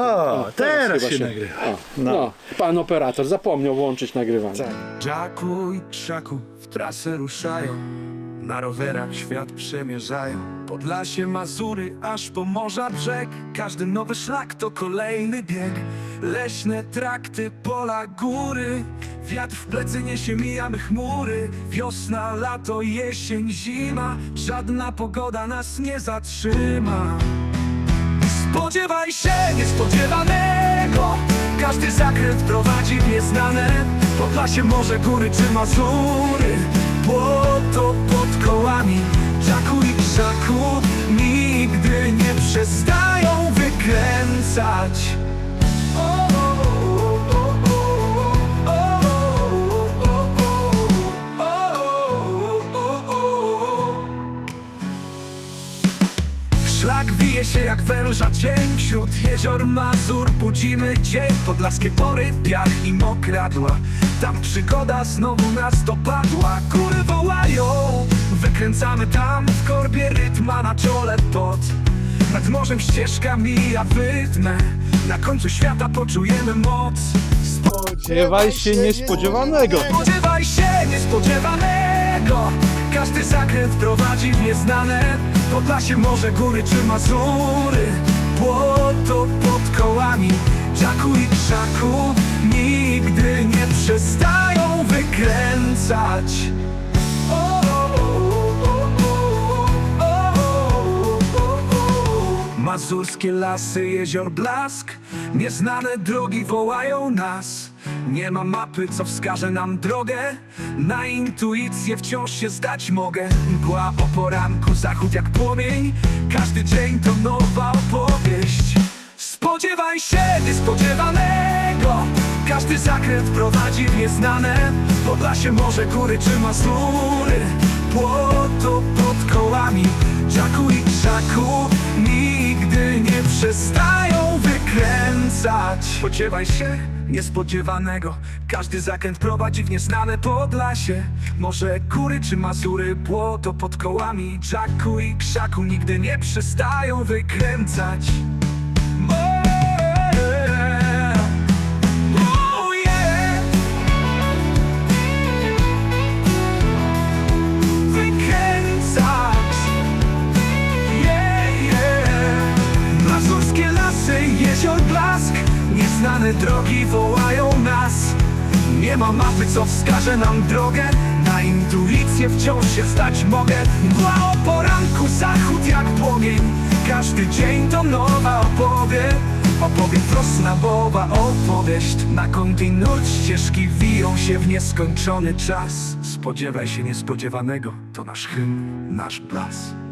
O, teraz chyba się nagrywa. O, no. pan operator zapomniał włączyć nagrywanie. Jacku i krzaku w trasę ruszają Na rowerach świat przemierzają. Podlasie, Mazury, aż po morza brzeg. Każdy nowy szlak to kolejny bieg. Leśne trakty, pola, góry. Wiatr w plecy niesie, mijamy chmury. Wiosna, lato, jesień, zima. Żadna pogoda nas nie zatrzyma Spodziewaj się niespodziewanego. Każdy zakręt prowadzi w nieznane Podlasie, morze, góry czy Mazury. Błoto pod kołami. Czaku i krzaku Nigdy nie przestają wykręcać Szlak wije się jak węża cień Wśród jezior Mazur. Budzimy dzień Podlaskie pory, piach i mokradła Tam przygoda znowu nas dopadła. Góry wołają, wykręcamy tam W korbie rytm, a na czole pot. Nad morzem ścieżka mija wydmę Na końcu świata poczujemy moc. Spodziewaj się niespodziewanego. Spodziewaj się niespodziewanego. Każdy zakręt prowadzi w nieznane Podlasie, morze, góry czy Mazury Błoto pod kołami. Czaku i krzaku Nigdy nie przestają wykręcać Mazurskie lasy, jezior blask. Nieznane drogi wołają nas. Nie ma mapy, co wskaże nam drogę. Na intuicję wciąż się zdać mogę. Mgła o poranku, zachód jak płomień. Każdy dzień to nowa opowieść. Spodziewaj się niespodziewanego. Każdy zakręt prowadzi w nieznane. Podlasie, morze, góry czy Mazury. Błoto przestają wykręcać. Spodziewaj się niespodziewanego. Każdy zakręt prowadzi w nieznane Podlasie. Morze, góry czy Mazury Błoto pod kołami. Czaku i krzaku Nigdy nie przestają wykręcać Drogi wołają nas. Nie ma mapy, co wskaże nam drogę. Na intuicję wciąż się stać mogę. Mgła o poranku, zachód jak płomień. Każdy dzień to nowa opowieść. Opowieść prosna, boba opowieść. Na kontynuuj ścieżki wiją się w nieskończony czas. Spodziewaj się niespodziewanego. To nasz hymn, nasz blask